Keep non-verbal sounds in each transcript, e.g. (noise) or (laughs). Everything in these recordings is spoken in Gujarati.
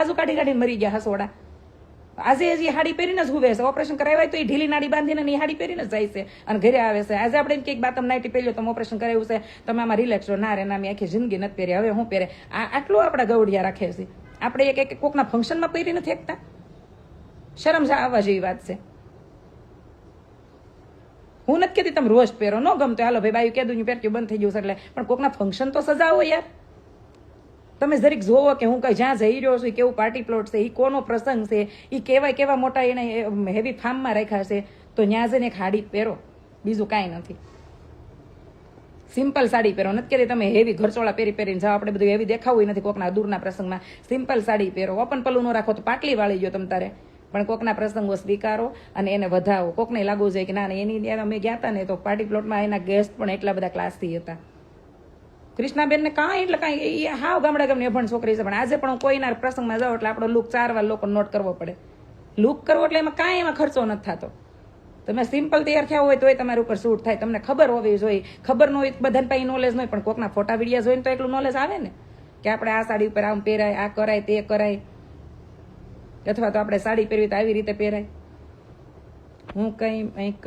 બાજુ કાઢી કાઢીને મરી ગયા હસોડા આજે હજી હાડી પહેરીને જ હુવે છે. ઓપરેશન કરાવ્યા તો એ ઢીલી નાડી બાંધીને એ હાડી પહેરીને જાય છે અને ઘરે આવે છે. આજે આપણે કંઈક બાતમ નાઈટી પહેર્યો, તમે ઓપરેશન કરાવ્યું છે. તમે આમાં રિલેક્સ રહો. ના રે, ના આખી જિંદગી નથી પહેરી. હવે હું પહેરે. આ આટલું આપણા ગવડિયા રાખે છે. આપણે એક એક કોકના ફંક્શનમાં પહેરી નથી એકતા શરમ આવવા જેવી વાત છે. હું નથી કહેતી તમે રોજ પહેરો. ન ગમતો. હાલો ભાઈ, બાયું કીધું પહેરતું બંધ થઈ ગયું છે એટલે. પણ કોકના ફંક્શન તો સજાવો યાર. તમે જરીક જોવો કે હું કઈ જ્યાં જઈ રહ્યો છું કેવું પાર્ટી પ્લોટ છે એ કોનો પ્રસંગ છે એ કેવા કેવા મોટા એને હેવી ફાર્મમાં રાખ્યા છે, તો ત્યાં જઈને હાડી પહેરો. બીજું કાંઈ નથી. સિમ્પલ સાડી પહેરો. નથી કહેતી તમે હેવી ઘરચોળા પહેરી પહેરીને જાઓ, આપણે બધું એવી દેખાવું નથી કોકના દૂરના પ્રસંગમાં. સિમ્પલ સાડી પહેરો. ઓપન પલ્લું ન રાખો તો પાટલી વાળી ગયો તમ તારે. પણ કોકના પ્રસંગો સ્વીકારો અને એને વધાવો. કોકને લાગવું જોઈએ કે ના એની અમે ગયા હતા ને તો પાર્ટી પ્લોટમાં એના ગેસ્ટ પણ એટલા બધા ક્લાસથી હતા. કૃષ્ણાબેનને કાંઈ એટલે કાંઈ, એ હાવ ગામડા ગામની અભણ છોકરી છે, પણ આજે પણ કોઈના પ્રસંગમાં જાઉં એટલે આપણો લુક ચાર વાર લોકો નોટ કરવો પડે. લુક કરવો એટલે એમાં કાંઈ એમાં ખર્ચો નથી થતો. તમે સિમ્પલ તૈયાર થયા હોય તોય તમારી ઉપર શૂટ થાય. તમને ખબર હોવી જોઈએ. ખબર ન હોય બધાને પાસે નોલેજ ન હોય પણ કોકના ફોટા, વિડીયા જોઈને તો એટલું નોલેજ આવે ને કે આપણે આ સાડી ઉપર આમ પહેરાય, આ કરાય, તે કરાય. અથવા તો આપણે સાડી પહેરવી તો આવી રીતે પહેરાય. હું કંઈ કંઈક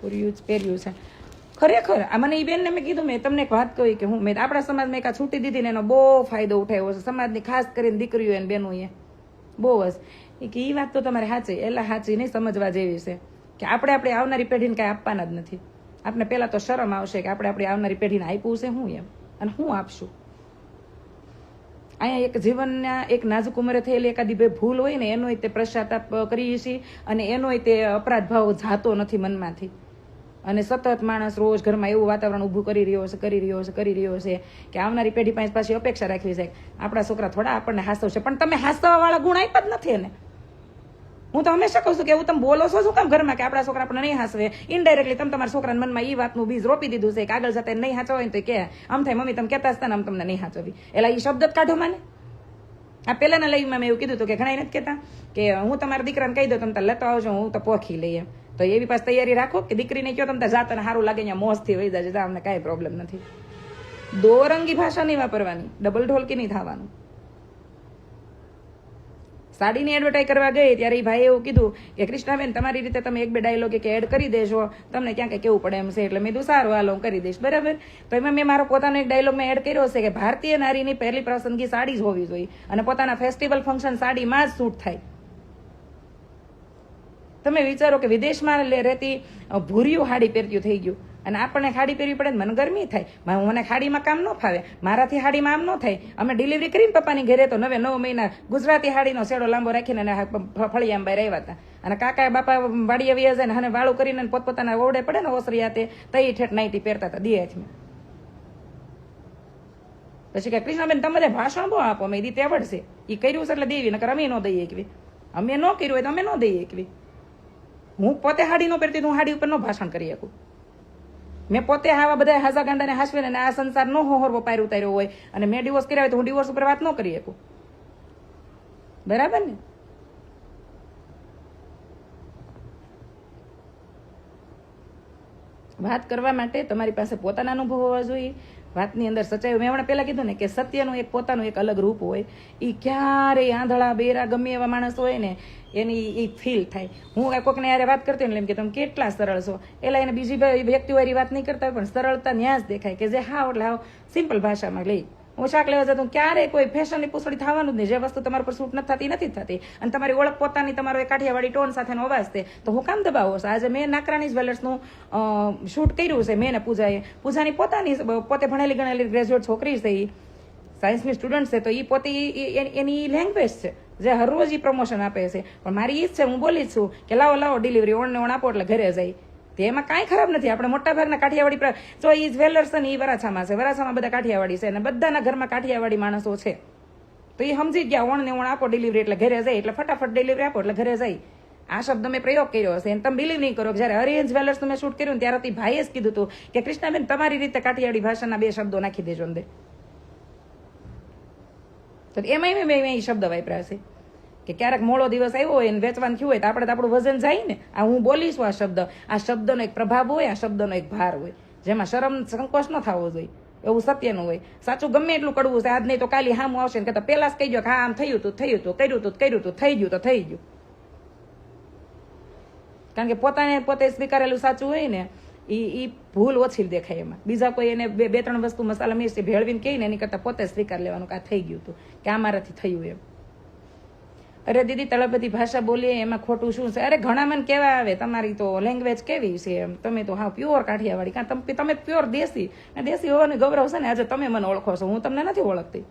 પૂર્યું જ, પહેર્યું છે. ખરેખર, આ મને એ બેનને મેં કીધું, મેં તમને એક વાત કહી કે હું, મેં આપણા સમાજમાં એક આ છૂટી દીધી ને એનો બહુ ફાયદો ઉઠાવ્યો છે. સમાજની ખાસ કરીને દીકરીઓ એને એ બહુ જ. એ કે એ વાત તો તમારે સાચી, એલા સાચી નહીં સમજવા જેવી છે. કે આપણે આપણે આવનારી પેઢીને કાંઈ આપવાના જ નથી. આપણે પહેલાં તો શરમ આવશે કે આપણે આપણી આવનારી પેઢીને આપ્યું છે હું એમ? અને હું આપશું? અહીંયા એક જીવનના એક નાજુક ઉંમરે થયેલી એકાદી બે ભૂલ હોય ને, એનોય તે પશ્ચાતાપ કરીએ છીએ અને એનોય તે અપરાધ ભાવ જાતો નથી મનમાંથી. અને સતત માણસ રોજ ઘરમાં એવું વાતાવરણ ઊભું કરી રહ્યો છે, કરી રહ્યો છે, કરી રહ્યો છે કે આવનારી પેઢી પાસે પાછી અપેક્ષા રાખવી છે. આપણા છોકરા થોડા આપણને હાસવશે, પણ તમે હાસવા વાળા ગુણ આપ્યા જ નથી એને. હું તો હંમેશા કહું છું કે એવું તમે બોલો છો, શું કામ ઘરમાં કે આપણા છોકરા આપણને નહીં હાસવે? ઇનડાયરેક્ટલી તમે તમારા છોકરાના મનમાં એ વાતનું બીજ રોપી દીધું છે કે આગળ જતા નહીં હાચવા હોય તો કે આમ થાય મમ્મી તમે કહેતા હતા ને આમ તમને નહીં હાચવી એટલે એ શબ્દ જ કાઢો માને. આ પહેલાના લઈમાં મેં એવું કીધું હતું કે ઘણા નથી કહેતા કે હું તમારા દીકરાને કહી દઉં, તમે તાર લેતો આવજો, હું તો પોખી લઈએ તો એવી પાસે તૈયારી રાખો કે દીકરીને કયો તમને જાત અને સારું લાગે અહીંયા મોજથી વહી જાય અમને કાંઈ પ્રોબ્લેમ નથી. દોરંગી ભાષા નહીં વાપરવાની ડબલ ઢોલકી નહીં થવાનું. સાડીની એડવર્ટાઈઝ કરવા ગઈ ત્યારે એ ભાઈએ એવું કીધું કે, કૃષ્ણાબેન, તમારી રીતે તમે એક બે ડાયલોગ કે એડ કરી દેશો તમને ક્યાં કંઈ કેવું પડે એમ છે, એટલે મેં કીધું, સારું, હાલો, હું કરી દઈશ. બરાબર? તો એમાં મેં મારો પોતાનો એક ડાયલોગ મેં એડ કર્યો છે કે, ભારતીય નારીની પહેલી પસંદગી સાડી જ હોવી જોઈએ અને પોતાના ફેસ્ટિવલ ફંક્શન સાડીમાં જ શૂટ થાય. તમે વિચારો કે વિદેશમાં રહેતી ભૂર્યું હાડી પહેરતું થઈ ગયું. અને આપણને ખાડી પહેરવી પડે ને મને ગરમી થાય. મને ખાડીમાં કામ ન ફાવે. મારાથી હાડીમાં આમ ન થાય. અમે ડિલિવરી કરીને પપ્પાની ઘરે તો નવે નવ મહિના ગુજરાતી હાડીનો શેડો લાંબો રાખીને અને ફળિયા બહાર આવ્યા હતા. અને કાકા બાપા વાડી આવી જાય ને અને વાળું કરીને પોતપોતાના ઓરડે પડે ને ઓસરિયા તે તઈ ઠેઠ નાઈટી પહેરતા હતા દિયાજમાં પછી કે કૃષ્ણબેન તમારે ભાષણ બહુ આપો, અમે દી તેવડ છે એ કર્યું છે એટલે દેવી, નકર અમે ન દઈએ એકવી. અમે ન કર્યું હોય તો અમે ન દઈએ એકવી. હું પોતે હાડી ન પહેરતી હું હાડી ઉપર ન ભાષણ કરી શકું. મેં પોતે આવા બધા હાજા ગાંડાને હાસવીને આ સંસાર નો હોહરવો પાર ઉતાર્યો હોય અને મેં ડિવોર્સ કર્યા હોય તો હું ડિવોર્સ ઉપર વાત ન કરી શકું. બરાબર ને? વાત કરવા માટે તમારી પાસે પોતાના અનુભવ હોવા જોઈએ. વાતની અંદર સચાયું મેં હમણાં પહેલાં કીધું ને કે સત્યનું એક પોતાનું એક અલગ રૂપ હોય એ ક્યારેય આંધળા, બેરા, ગમે એવા માણસ હોય ને, એની એ ફીલ થાય. હું કોકને યારે વાત કરતી ને એમ કે, તમે કેટલા સરળ છો. એટલે એને બીજી બે વ્યક્તિઓ વાત નહીં કરતા હોય, પણ સરળતા ન્યાસ દેખાય કે જે હા એટલે હાવ સિમ્પલ ભાષામાં લઈ હું શાક લેવા જતો ક્યારેય કોઈ ફેશનની પૂછડી થવાનું જ નહીં. જે વસ્તુ તમારા પર સૂટ નથી થતી નથી થતી. અને તમારી ઓળખ પોતાની, તમારો એ કાઠિયાવાડી ટોન સાથેનો અવાજ છે. તો હું કામ દબાવો? છો આજે મેં નાકરાણી જ્વેલર્સનું શૂટ કર્યું છે, મેં ને પૂજાએ. પૂજાની પોતાની પોતે ભણેલી ગણેલી ગ્રેજ્યુએટ છોકરી છે એ સાયન્સની સ્ટુડન્ટ છે, તો એ પોતે એની- લેંગ્વેજ છે, જે હરરોજ એ પ્રમોશન આપે છે. પણ મારી ઈ છે, હું બોલી છું કે લાવો લાવો ડિલિવરી ઓણ ને ઓણ આપો એટલે ઘરે જાય તે એમાં કાંઈ ખરાબ નથી. આપણે મોટા ભાગના કાઠિયાવાડી તો એ જ્વેલર્સ ને એ વરાછામાં છે. વરાછામાં બધા કાઠિયાવાડી છે અને બધાના ઘરમાં કાઠિયાવાડી માણસો છે. તો એ સમજી ગયા, ઓણ ને ઓણ આપો ડિલિવરી એટલે ઘરે જાય, એટલે ફટાફટ ડિલિવરી આપો એટલે ઘરે જાય. આ શબ્દ મેં પ્રયોગ કર્યો હશે અને તમે બિલીવ નહીં કરો જ્યારે હરિયન્સ વેલર્સ મેં શૂટ કર્યું ત્યારે તે ભાઈએ જ કીધું હતું કે કૃષ્ણાબેન, તમારી રીતે કાઠિયાવાડી ભાષાના બે શબ્દો નાખી દેજો અંદર. તો એમાં મેં એ શબ્દ વાપર્યા છે. કે ક્યારેક મોડો દિવસ આવ્યો હોય ને વેચવાનું થયું હોય તો આપણે તો આપણું વજન જાય ને. આ હું બોલીશું આ શબ્દ. આ શબ્દનો એક પ્રભાવ હોય, આ શબ્દનો એક ભાર હોય. જેમાં શરમ, સંકોચ ન થવો જોઈએ. એવું સત્યનું હોય. સાચું ગમે એટલું કડવું છે, આજ નહીં તો કાલી હામું આવશે ને કહેતા પહેલાં જ કહી દો કે હા, આમ થયું હતું થયું હતું કર્યું હતું કર્યું હતું થઈ ગયું તો થઈ ગયું. કારણ કે પોતાને પોતે સ્વીકારેલું સાચું હોય ને એ એ ભૂલ ઓછી દેખાય એમાં. બીજા કોઈ એને બે બે, ત્રણ વસ્તુ મસાલા, મિર્ચી ભેળવીને કહીને એની કરતાં પોતે સ્વીકાર લેવાનું કે આ થઈ ગયું હતું કે આ મારાથી થયું એમ. અરે દીદી તળપદી ભાષા બોલીએ, એમાં ખોટું શું છે? અરે ઘણા મને કેવા આવે, તમારી તો લેંગ્વેજ કેવી છે એમ. તમે તો હા પ્યોર કાઠિયાવાડી. કારણ તમે પ્યોર દેશી. અને દેશી હોવાનું ગૌરવ છે ને, આજે તમે મને ઓળખો છો. હું તમને નથી ઓળખતી.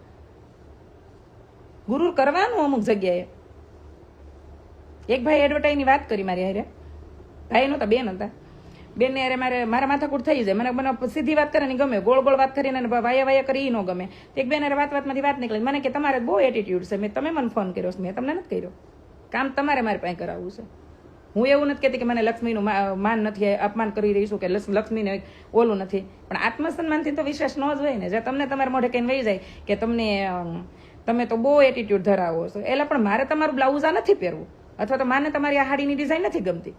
ગુરુર કરવાનું અમુક જગ્યાએ. એક ભાઈ એડવર્ટાઈઝની વાત કરી મારી હારે. ભાઈ નહોતા બેન હતા. બેનને અરે મારે, મારા માથાકૂટ થઈ જાય. મને મને સીધી વાત કરે ને ગમે, ગોળ ગોળ વાત કરીને વાયા વાયા કરી ન ગમે. એક બેન અરે વાત વાતમાંથી વાત નીકળી. મને કે તમારે બહુ એટીટ્યુડ છે. મેં તમે મને ફોન કર્યો છે. મેં તમને નથી કર્યો. કામ તમારે મારી પાસે કરાવવું છે. હું એવું નથી કહેતી કે મને લક્ષ્મીનું માન નથી, અપમાન કરી રહી છું કે લક્ષ્મીને ઓલું નથી. પણ આત્મસન્માનથી તો વિશેષ ન જ હોય ને. જે તમને તમારા મોઢે કહીને વહી જાય કે તમને તમે તો બહુ એટીટ્યુડ ધરાવો છો. એટલે પણ મારે તમારું બ્લાઉઝ આ નથી પહેરવું. અથવા તો માને તમારી આ હાડીની ડિઝાઇન નથી ગમતી.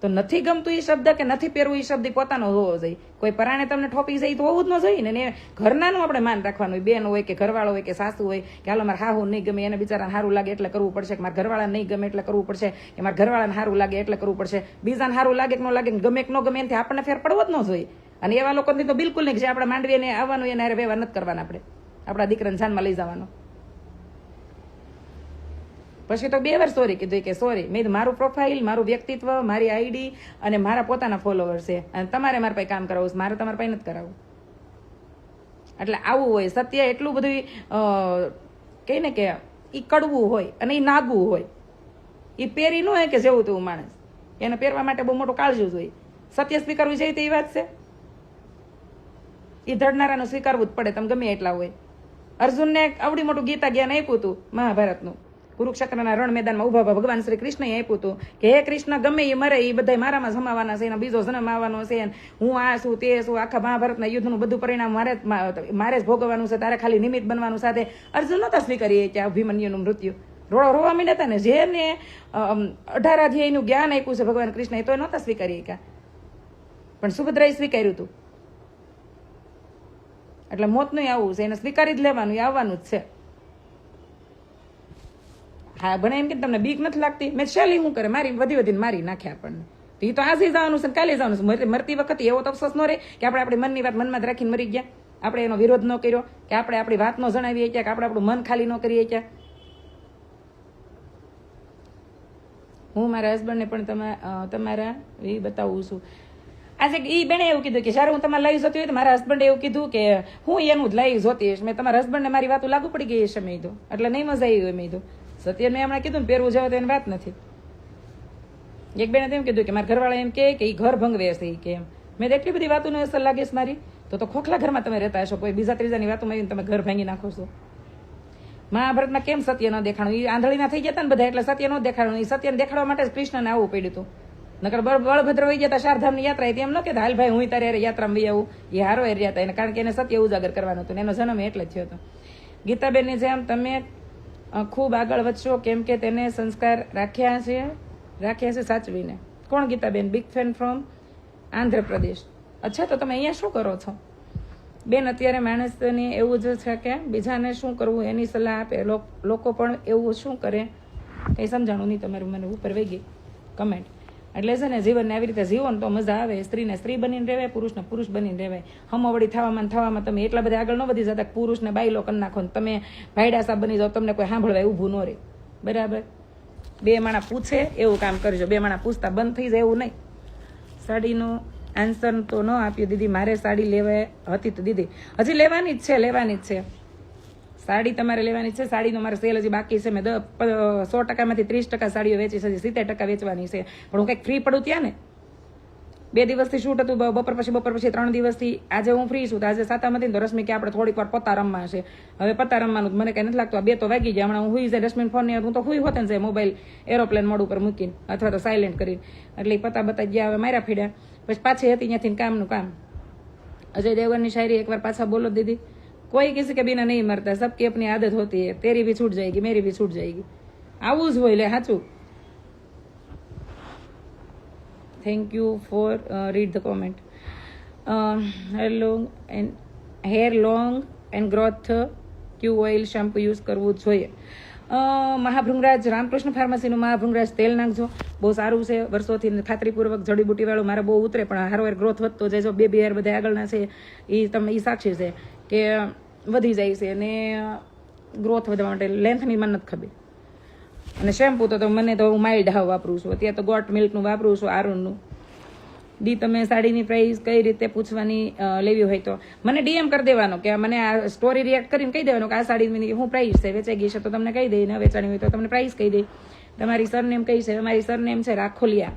તો નથી ગમતું એ શબ્દ કે નથી પહેરવું એ શબ્દ પોતાનો હોવો જોઈએ. કોઈ પરાણે તમને ઠોપી જાય તો હોવું જ ન જોઈએ ને ઘરનાનું આપણે માન રાખવાનું હોય. બેન હોય કે ઘરવાળો હોય કે સાસુ હોય કે હાલો મારે હાહુ નહીં ગમે, એને બિચારાને સારું લાગે એટલે કરવું પડશે કે મારા ઘરવાળાને નહીં ગમે એટલે કરવું પડશે કે મારા ઘરવાળાને સારું લાગે એટલે કરવું પડશે. બીજાને સારું લાગે કે ન લાગે ગમે કે ન ગમે એનાથી આપણને ફેર પડવો જ ન જોઈએ. અને એવા લોકોથી તો બિલકુલ નહીં જે આપણે માંડવીને આવવાનું એને અરે વ્યવહાર નથી કરવાના આપણે. આપણા દીકરાને જાનમાં લઈ જવાનો. પછી તો બે વાર સોરી કીધું કે સોરી મેં મારું પ્રોફાઇલ મારું વ્યક્તિત્વ, મારી આઈડી અને મારા પોતાના ફોલોવર છે. અને તમારે મારા પાસે કામ કરાવવું છે. મારે તમારા પાસે નથી કરાવવું. એટલે આવું હોય. સત્ય એટલું બધું કહે ને કે એ કડવું હોય અને એ નાગવું હોય. એ પહેરી ન હોય કે જેવું તેવું માણસ. એને પહેરવા માટે બહુ મોટું કાળજું જોઈએ સત્ય સ્વીકારવું જોઈએ તે વાત છે? એ ધડનારાનું સ્વીકારવું જ પડે. તમે ગમે એટલા હોય. અર્જુનને આવડી મોટું ગીતા જ્ઞાન આપ્યું હતું, મહાભારતનું. કુરુક્ષેત્રના રણ મેદાનમાં ઊભા ભગવાન શ્રી કૃષ્ણએ આપ્યું હતું કે હે કૃષ્ણ, ગમે એ મરે એ બધા મારામાં સમાવાના છે, એનો બીજો જન્મ આવવાનો છે હું આ છું, તે છું, આખા મહાભારતના યુદ્ધનું બધું પરિણામ મારે મારે જ ભોગવવાનું છે, તારે ખાલી નિમિત્ત બનવાનું સાથે અર્જુન નહોતા સ્વીકારીએ કે અભિમન્યુનું મૃત્યુ. રોડો રોવા માંડ્યા હતા ને, જેને અઢાર અધ્યાયનું જ્ઞાન આપ્યું છે ભગવાન કૃષ્ણએ તો નહોતા સ્વીકારી ક્યાં. પણ સુભદ્રાએ સ્વીકાર્યું હતું એટલે મોતનું આવું છે, એને સ્વીકારી જ લેવાનું એ આવવાનું જ છે. હા, ભણે એમ કે તમને બીક નથી લાગતી? મેં શેલી શું કરે, મારી વધી વધીને મારી નાખ્યા આપણને. તો એ તો આજે જવાનું છે કાલે જવાનું છે. મર- મરતી વખતે એવો તો અફસોસ ન રહે કે આપણે આપણી મનની વાત મનમાં જ રાખીને મરી ગયા. આપણે એનો વિરોધ ન કર્યો કે આપણે આપણી વાત ન જણાવીએ કે આપણે આપણું મન ખાલી ન કરીએ કે હું મારા હસબન્ડને પણ તમા તમારા એ બતાવું છું. આજે એ બેને એવું કીધું કે જ્યારે હું તમારે લાઈવ જોતી હોય તો મારા હસબન્ડે એવું કીધું કે હું એનું જ લાઈવ જોતી હશે મેં તમારા હસબન્ડને મારી વાતો લાગુ પડી ગઈ હશે, મેં કીધું. એટલે નહીં મજા આવી હોય મેં કીધું. સત્ય મેં હમણાં કીધું ને પહેરવું જવા તો એની વાત નથી. એક બેને તેમ કીધું કે મારા ઘરવાળા એમ કે એ ઘર ભંગવે હશે કે એમ. મેં એટલી બધી વાતોની અસર લાગે છે મારી. તો તો ખોખલા ઘરમાં તમે રહેતા હશો, કોઈ બીજા ત્રીજાની વાતોમાં આવીને તમે ઘર ભાંગી નાખો છો. મહાભારતમાં કેમ સત્ય ન દેખાણું? એ આંધળીના થઈ ગયા ને બધા એટલે સત્ય ન દેખાડું એ સત્યને દેખાડવા માટે જ કૃષ્ણને આવવું પડ્યું હતું. નકર બળભદ્ર હોઈ ગયા શારધામની યાત્રા હતી. એમ ન કે હાલ ભાઈ, હું તારે યાત્રામાં બી આવું. એ હારો એરિયા હતા. એને કારણ કે એને સત્ય ઉજાગર કરવાનું હતું એનો જન્મ એટલે જ થયો હતો. ગીતાબેનની જેમ તમે ખૂબ આગળ વધશો કેમ કે તેને સંસ્કાર રાખ્યા છે રાખ્યા છે સાચવીને. કોણ Gitaben? Big fan from Andhra Pradesh. અચ્છા, તો તમે અહીંયા શું કરો છો? બેન, અત્યારે માણસને એવું જ છે કે બીજાને શું કરવું એની સલાહ આપે. લોક- પણ એવું શું કરે? કંઈ સમજાણું નહીં તમારું મને, ઉપર વહી ગઈ. કમેન્ટ એટલે છે ને જીવનને આવી રીતે જીવો ને તો મજા આવે. સ્ત્રીને સ્ત્રી બનીને રહેવાય, પુરુષને પુરુષ બનીને રહેવાય. હમવડી થવામાં થવામાં તમે એટલા બધા આગળ ન વધી જતા પુરુષને બાયલો કરી નાખો ને તમે ભાઈડા સાહેબ બની જાઓ, તમને કોઈ સાંભળવા ઊભું ન રહે. બરાબર? બે માણા પૂછે, એવું કામ કરજો. બે માણા પૂછતા બંધ થઈ જાય એવું નહીં. સાડીનો આન્સર તો ન આપ્યો. દીદી, મારે સાડી લેવા હતી તો દીદી. હજી લેવાની જ છે, લેવાની જ છે. સાડી તમારે લેવાની છે, સાડીનો મારે સેલ હજી બાકી છે, મેં સો ટકામાંથી ત્રીસ ટકા સાડીઓ વેચી છે સિત્તેર ટકા વેચવાની છે. પણ હું કંઈક ફ્રી પડું ત્યાં ને? બે દિવસથી શૂટ હતું બપોર પછી બપોર પછી ત્રણ દિવસથી આજે હું ફ્રી છું, તો આજે સાતામાંથી તો રશ્મિ કે આપણે થોડીક વાર પત્તા રમવા છે. હવે પત્તા રમવાનું મને કંઈ નથી લાગતું, આ બે તો વાગી ગયા, હમણાં હું હુઈ જાય, રશ્મિન ફોન નહીં હું તો હુઈ હોત ને મોબાઈલ એરોપ્લેન મોડ ઉપર મૂકીને, અથવા તો સાયલેન્ટ કરીને. એટલે એ પત્તા બતા ગયા, હવે માર્યા ફીડ્યા. પછી પાછી હતી ત્યાંથી કામનું કામ. અજય દેવગનની શાયરી એકવાર પાછા બોલો દીધી. कोई किसी के बिना नहीं मरता सबकी अपनी आदत होती है तेरी भी छूट जाएगी मेरी भी छूट जाएगी આવું જ હોય લે સાચું thank you for read the comment hello and hair long and growth Q oil shampoo use કરવું જોઈએ અ, મહાભૃંગરાજ રામકૃષ્ણ ફાર્મસીનું મહાભૃંગરાજ તેલ નાખજો. બહુ સારું છે. વર્ષોથી ખાતરીપૂર્વક જડીબુટીવાળું મારે બહુ ઉતરે, પણ હારવાર ગ્રોથ વધતો જાય બે બે હાર બધા આગળના છે. એ તમે એ સાક્ષી છે કે વધી જાય છે અને ગ્રોથ વધવા માટે લેન્થની મને નથી ખબર. અને શેમ્પુ તો મને તો હું માઇલ્ડ હાવ વાપરું છું. અત્યારે તો ગોટ મિલ્કનું વાપરું છું, આરુણનું. ડી તમે સાડીની પ્રાઇસ કઈ રીતે પૂછવાની લેવી હોય તો. મને ડીએમ કરી દેવાનો કે મને આ સ્ટોરી રિએક્ટ કરીને કહી દેવાનું કે આ સાડીની હું પ્રાઇસ છે, વેચાઈ ગઈ છે તો તમને કહી દઈ ન વેચાણી હોય તો તમને પ્રાઇસ કહી દઈ તમારી સરનેમ કઈ છે? મારી સરનેમ છે રાખોલિયા.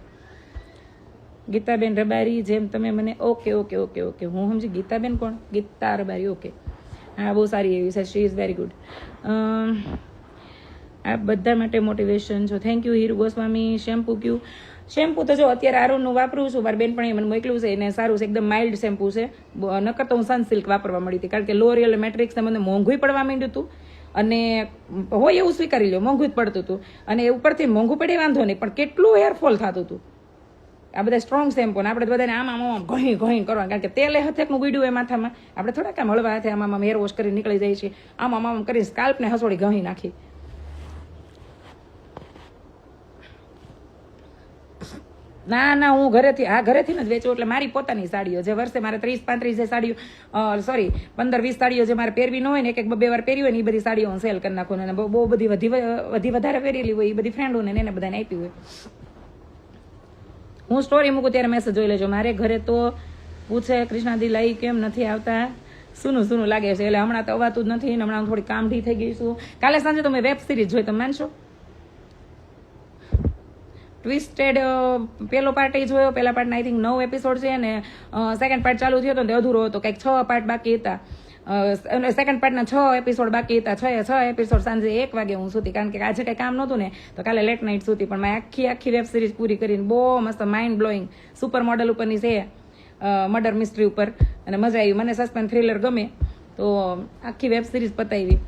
ગીતાબેન રબારી જેમ તમે મને ઓકે ઓકે ઓકે ઓકે હું સમજી ગીતાબેન કોણ? ગીતા રબારી ઓકે હા, બહુ સારી એવી છે. શી ઇઝ વેરી ગુડ આ બધા માટે મોટિવેશન છો. Thank you Hiru Goswami shampoo Q shampoo તો જો અત્યારે આરોનું વાપરું છું, મારી બેનપણીએ મને મોકલ્યું છે એને સારું છે, એકદમ માઇલ્ડ શેમ્પૂ છે. નકર તો હું સનસિલ્ક વાપરવા મળી હતી, કારણ કે લોરિયલ મેટ્રિક્સ મને મોંઘું પડવા માંડ્યું હતું. અને હોય એવું સ્વીકારી લો મોંઘું જ પડતું હતું. અને એ ઉપરથી મોંઘું પડે, વાંધો નહીં, પણ કેટલું હેરફોલ થતું હતું. આ બધા સ્ટ્રોંગ શેમ્પુ ને આપણે બધાને આમ આમ આમ ઘણી ઘણી કરવાનું, કારણ કે તેલે હથેકનું ગીડ્યું હોય માથામાં. આપણે થોડાક કામ હળવા હાથે આમ આમ હેર વોશ કરી નીકળી જાય છે આમ આમ આમ કરી સ્કાલ્પને હસોડી ઘણી નાખી. ના ના, હું ઘરેથી આ ઘરેથી જ વેચું એટલે મારી પોતાની સાડીઓ જે વર્ષે મારે ત્રીસ પાંત્રીસ જે સાડીઓ સોરી પંદર વીસ સાડીઓ જે મારે પહેરવી ન હોય ને એક એક બે વાર પહેરી હોય ને એ બધી સાડીઓ હું સેલ કરી નાખું. ને બહુ બધી વધી વધી વધારે પહેરેલી હોય એ બધી ફ્રેન્ડોને એને બધાને આપી હોય. હું સ્ટોરી મૂકું ત્યારે મેસેજ જોઈ લેજો. મારે ઘરે તો પૂછે કૃષ્ણાદી લઈ કેમ નથી આવતા? સુનું સુનું લાગે છે. એટલે હમણાં તો અવાતું જ નથી હમણાં હું થોડી કામઠી થઈ ગઈ છું. કાલે સાંજે તો મેં વેબ સિરીઝ જોઈ, તમે માનશો? ટ્વિસ્ટેડ પેલો પાર્ટ એ જોયો. પેલા પાર્ટના આઈ થિંક નવ એપિસોડ છે અને સેકન્ડ પાર્ટ ચાલુ થયો હતો ને અધૂરો હતો. કંઈક છ પાર્ટ બાકી હતા. સેકન્ડ પાર્ટના છ એપિસોડ બાકી હતા. છ છ એપિસોડ સાંજે એક વાગે હું સુધી. કારણ કે આજે કંઈ કામ નહોતું ને, તો કાલે લેટ નાઇટ સુધી. પણ મેં આખી આખી વેબ સિરીઝ પૂરી કરીને બહુ મસ્ત માઇન્ડ બ્લોઈંગ સુપર મોડલ ઉપરની છે મર્ડર મિસ્ટ્રી ઉપર. અને મજા આવી. મને સસ્પેન્સ થ્રિલર ગમે. તો આખી વેબ સિરીઝ પતાવી.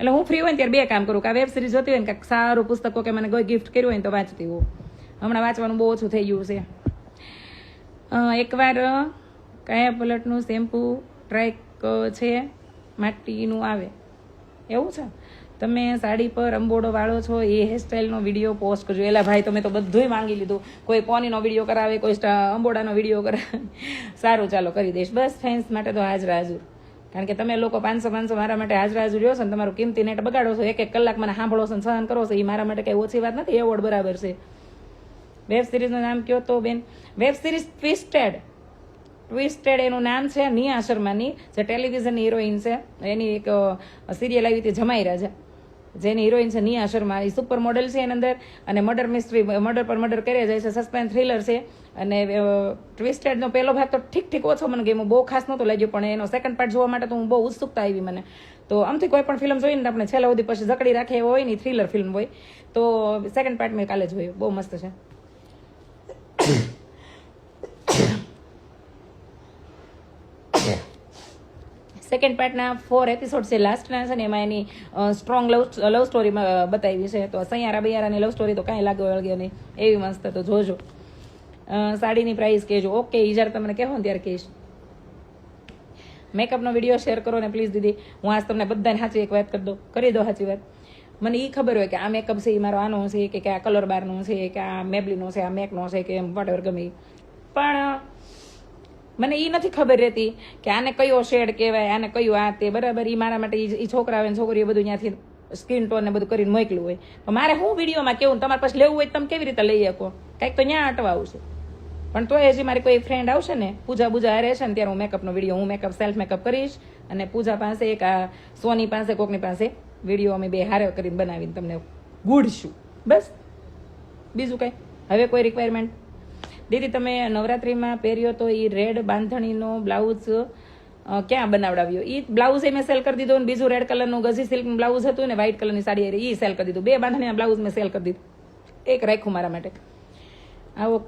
એટલે હું ફ્રી હોય ને ત્યારે બે કામ કરું, કે વેબ સિરીઝ જોતી હોય ને કાંઈક સારું પુસ્તકો કે મને કોઈ ગિફ્ટ કર્યું હોય ને તો વાંચતી હોઉં. હમણાં વાંચવાનું બહુ ઓછું થઈ ગયું છે. એકવાર કયા પલટનું શેમ્પુ ટ્રાય છે, માટીનું આવે. એવું છે? તમે સાડી પર અંબોડો વાળો છો, એ હેરસ્ટાઈલનો વીડિયો પોસ્ટ કરજો. એલા ભાઈ, તમે તો બધું માંગી લીધું. કોઈ પોનીનો વીડિયો કરાવે, કોઈ અંબોડાનો વીડિયો કરાવે. સારું, ચાલો કરી દઈશ. બસ ફેન્સ માટે તો હાજર હાજર કારણ કે તમે લોકો પાંચસો પાંચસો મારા માટે હાજરા હાજર રહ્યો છો ને તમારું કિંમતી નેટ બગાડો છો. એક એક કલાક મને સાંભળો છો ને સહન કરો છો. એ મારા માટે કઈ ઓછી વાત નથી, એવોર્ડ બરાબર છે. વેબ સિરીઝનું નામ કયો તો, બેન? વેબ સિરીઝ ટ્વિસ્ટેડ ટ્વિસ્ટેડ એનું નામ છે નિયા શર્માની, જે ટેલિવિઝનની હિરોઈન છે. એની એક સિરિયલ આવી હતી જમાઈ રાજા જેની હિરોઈન છે નિયા શર્મા. એ સુપર મોડેલ છે એની અંદર. અને મર્ડર મિસ્ટ્રી મર્ડર પર મર્ડર કર્યા જાય છે. સસ્પેન્સ થ્રિલર છે. અને ટ્વિસ્ટેડનો પહેલો ભાગ તો ઠીક ઠીક ઓછો મને ગમ્યો, બહુ ખાસ નહોતો લાગ્યો, પણ એનો સેકન્ડ પાર્ટ જોવા માટે તો હું બહુ ઉત્સુકતા આવી મને. તો આમથી કોઈ પણ ફિલ્મ જોઈને આપણે છેલ્લા સુધી પછી જકડી રાખે એવો હોય ને થ્રિલર ફિલ્મ હોય, તો સેકન્ડ પાર્ટ મેં કાલે જોયો. બહુ મસ્ત છે. સેકન્ડ પાર્ટના ફોર એપિસોડ છે લાસ્ટના છે ને, એમાં એની સ્ટ્રોંગ લવ લવ સ્ટોરીમાં બતાવી છે. તો સૈયારા બૈયારાની લવ સ્ટોરી તો કાંઈ લાગે વળગે નહીં. એવી મસ્ત તો જોજો. સાડીની પ્રાઇસ કહેજો. ઓકે ઈ જ્યારે તમને કહેવો ને ત્યારે કહીશ. મેકઅપનો વીડિયો શેર કરો ને પ્લીઝ દીદી. હું આજ તમને બધાને સાચી એક વાત કરી દઉં. કરી દો સાચી વાત. મને એ ખબર હોય કે આ મેકઅપ છે એ મારો આનો છે, કે આ કલર બારનો છે, કે આ મેબલીનો છે, આ મેકનો છે, કે વોટ ગમે પણ, મને એ નથી ખબર રહેતી કે આને કયો શેડ કહેવાય, આને કયું આ તે. બરાબર એ મારા માટે એ છોકરા હોય છોકરીઓ બધું ત્યાંથી સ્કિન ટોન ને બધું કરીને મોકલ્યું હોય. તો મારે હું વિડીયોમાં કેવું તમારે પાસે લેવું હોય તમે કેવી રીતે લઈ શકો? કાંઈક તો ત્યાં અટવાવું આવશે પણ તોય હજી મારી કોઈ ફ્રેન્ડ આવશે ને, પૂજા હારે છે ને, ત્યારે હું મેકઅપનો વીડિયો હું મેકઅપ સેલ્ફ મેકઅપ કરીશ અને પૂજા પાસે એક, આ સોની પાસે, કોકની પાસે વીડિયો અમે બે હારે કરીને બનાવીને તમને ગુડશું બસ. બીજું કંઈ? હવે કોઈ રિક્વાયરમેન્ટ દીદી, તમે નવરાત્રિમાં પહેર્યો તો એ રેડ બાંધણીનો બ્લાઉઝ ક્યાં બનાવડાવ્યો? એ બ્લાઉઝ એ મેં સેલ કરી દીધો અને બીજું રેડ કલરનું ગઝી સિલ્કનું બ્લાઉઝ હતું ને વ્હાઇટ કલરની સાડી એ સેલ કરી દીધું. બે બાંધણીના બ્લાઉઝ મેં સેલ કરી દીધું. એક રાખ્યું મારા માટે. આવો.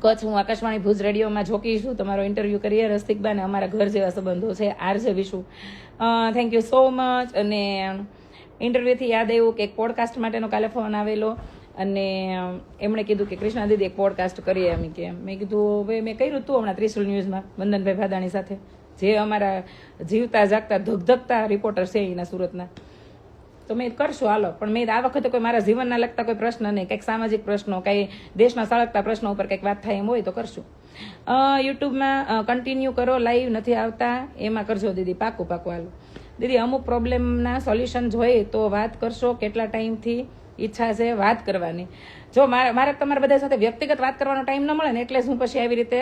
કચ્છ હું આકાશવાણી ભુજ રેડિયોમાં જોકી તમારો ઇન્ટરવ્યૂ કરીએ રસિકબાને અમારા ઘર જેવા સંબંધો છે. RJ Vishu. Thank you so much અને ઇન્ટરવ્યૂથી યાદ આવ્યું કે એક પોડકાસ્ટ માટેનો કાલે ફોન આવેલો. અને એમણે કીધું કે કૃષ્ણા દીદી એક પોડકાસ્ટ કરીએ એમ કે. મેં કીધું, હવે મેં કર્યું હતું હમણાં ત્રિશુલ ન્યૂઝમાં વંદનભાઈ ભાદાણી સાથે. જે અમારા જીવતા જાગતા ધગધગતા રિપોર્ટર છે એના સુરતના. તો મેં કરશું, હાલો. પણ મેં આ વખતે કોઈ મારા જીવનના લગતા કોઈ પ્રશ્ન નહીં. કંઈક સામાજિક પ્રશ્નો, કંઈ દેશના સળગતા પ્રશ્નો ઉપર કંઈક વાત થાય એમ હોય તો કરશું. યુટ્યુબમાં કન્ટિન્યુ કરો લાઈવ નથી આવતા. એમાં કરજો દીદી, પાકું પાકું હાલો. દીદી, અમુક પ્રોબ્લેમના સોલ્યુશન જોઈએ તો વાત કરશો કેટલા ટાઈમથી? ઈચ્છા છે વાત કરવાની. જો મારે મારે તમારા બધા સાથે વ્યક્તિગત વાત કરવાનો ટાઈમ ન મળે ને એટલે હું પછી આવી રીતે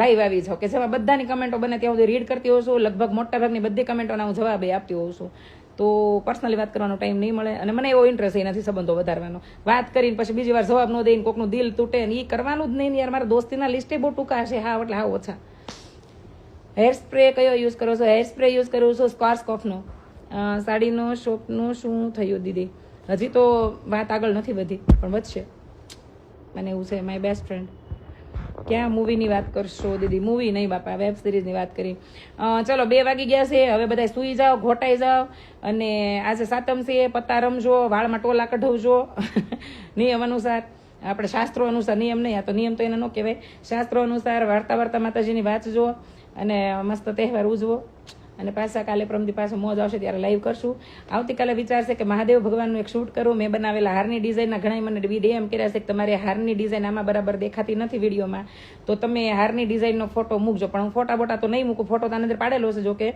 લાઈવ આવી જાઉં. કે જેમાં બધાની કમેન્ટો બને ત્યાં સુધી રીડ કરતી હોઉં છું. લગભગ મોટાભાગની બધી કમેન્ટોના હું જવાબ આપતી હોઉં છું. તો પર્સનલી વાત કરવાનો ટાઈમ નહીં મળે અને મને એવો ઇન્ટરેસ્ટ નથી સંબંધો વધારવાનો. વાત કરીને પછી બીજી વાર જવાબ ન દઈને કોકનું દિલ તૂટે ને એ કરવાનું જ નહીં યાર, મારા દોસ્તીના લિસ્ટે બહુ ટૂંકા છે. હા, એટલે હા ઓછા. હેર સ્પ્રે કયો યુઝ કરો છો? હેર સ્પ્રે યુઝ કરું છું સ્ક્વાર્સ કોફનો. સાડીનો શોપનું શું થયું દીદી? હજી તો વાત આગળ નથી વધી, પણ વધશે. મને એવું છે માય બેસ્ટ ફ્રેન્ડ ક્યાં મૂવીની વાત કરશો, દીદી? મૂવી નહીં, બાપા વેબ સિરીઝની વાત કરી. ચલો, બે વાગી ગયા છે, હવે બધા સૂઈ જાઓ, ઘોટાઈ જાઓ, અને આજે સાતમ છે, પત્તા રમજો, વાળમાં ટોલા કઢવજો. (laughs) નિયમ અનુસાર, આપણે શાસ્ત્રો અનુસાર, નિયમ નહીં, આ તો નિયમ તો એને ન કહેવાય. શાસ્ત્રો અનુસાર વાર્તા વાર્તા માતાજીની વાંચજો, અને મસ્ત તહેવાર ઉજવો. અને પાછા કાલે પ્રમદી પાસે મોજ આવશે ત્યારે લાઈવ કરશું. આવતીકાલે વિચારશે કે મહાદેવ ભગવાનનું એક શૂટ કરું. મેં બનાવેલા હારની ડિઝાઇનના ઘણા મને ડીએમ કર્યા છે કે તમારે હારની ડિઝાઇન આમાં બરાબર દેખાતી નથી વિડીયોમાં તો તમે હારની ડિઝાઇનનો ફોટો મૂકજો. પણ હું ફોટા બોટા તો નહીં મૂકું. ફોટો તો આની અંદર પાડેલો છે જોકે.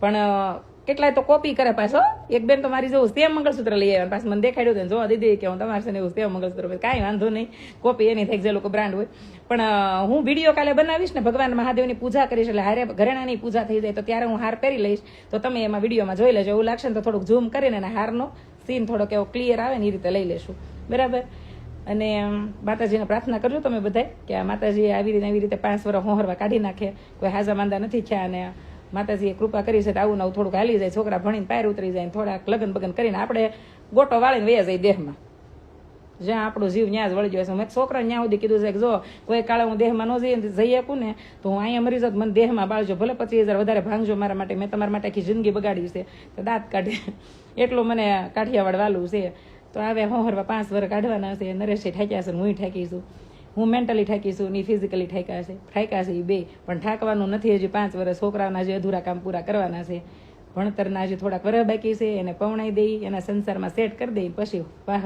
પણ કેટલાય તો કોપી કરે પાછો. એક બેન તો મારી જેવું સેમ મંગળસૂત્ર લઈ આવ્યા પાછું મને દેખાડ્યું હતું જો દીદી કે હું તમારે છે એવું સેમ મંગળસૂત્ર કાંઈ વાંધો નહીં. કોપી એની થાય, જે લોકો બ્રાન્ડ હોય. પણ હું વીડિયો કાલે બનાવીશ ને, ભગવાન મહાદેવની પૂજા કરીશ, એટલે હારે ઘરેણાની પૂજા થઈ જાય, તો ત્યારે હું હાર પહેરી લઈશ. તો તમે એમાં વિડીયોમાં જોઈ લેજો, એવું લાગશે ને તો થોડુંક ઝૂમ કરીને એના હારનો સીન થોડોક એવો ક્લિયર આવે ને એ રીતે લઈ લેશું. બરાબર? અને માતાજીને પ્રાર્થના કરજો તમે બધાય, કે માતાજી આવી રીતે આવી રીતે પાંચ વર્ષ હોહરવા કાઢી નાખે. કોઈ હાજા માંદા નથી થયા અને માતાજીએ કૃપા કરી છે તો આવું નવું થોડુંક હાલી જાય, છોકરા ભણીને પાર ઉતરી જાય થોડાક લગન બગન કરીને આપણે ગોટો વાળીને વયા જાય દેહમાં. જ્યાં આપણો જીવ ન્યાજ વળી ગયો છે મેં છોકરા ત્યાં સુધી કીધું છે કે જો કોઈ કાળે હું દેહમાં ન જઈએ જઈ શકું ને, તો હું અહીંયા મરી જાઉં, મને દેહમાં બાળજો. ભલે પચીસ હજાર વધારે ભાંગજો મારા માટે, મેં તમારા માટે આખી જિંદગી બગાડી છે. તો દાંત કાઢે. એટલું મને કાઠિયાવાડ વાલું છે. તો હવે હોહરવા પાંચ વર કાઢવાના છે. નરેશે ઠાક્યા છે હું ઠાકીશું હું મેન્ટલી ઠાકીશું ની ફિઝિકલી ઠાક્યા છે ઠાક્યા છે એ બે. પણ ઠાકવાનું નથી, હજી પાંચ વર્ષ છોકરાઓના જે અધૂરા કામ પૂરા કરવાના છે. ભણતરના હજી થોડાક વર્ષ બાકી છે, એને પવણાઈ દઈ, એના સંસારમાં સેટ કરી દઈ, પછી વાહ.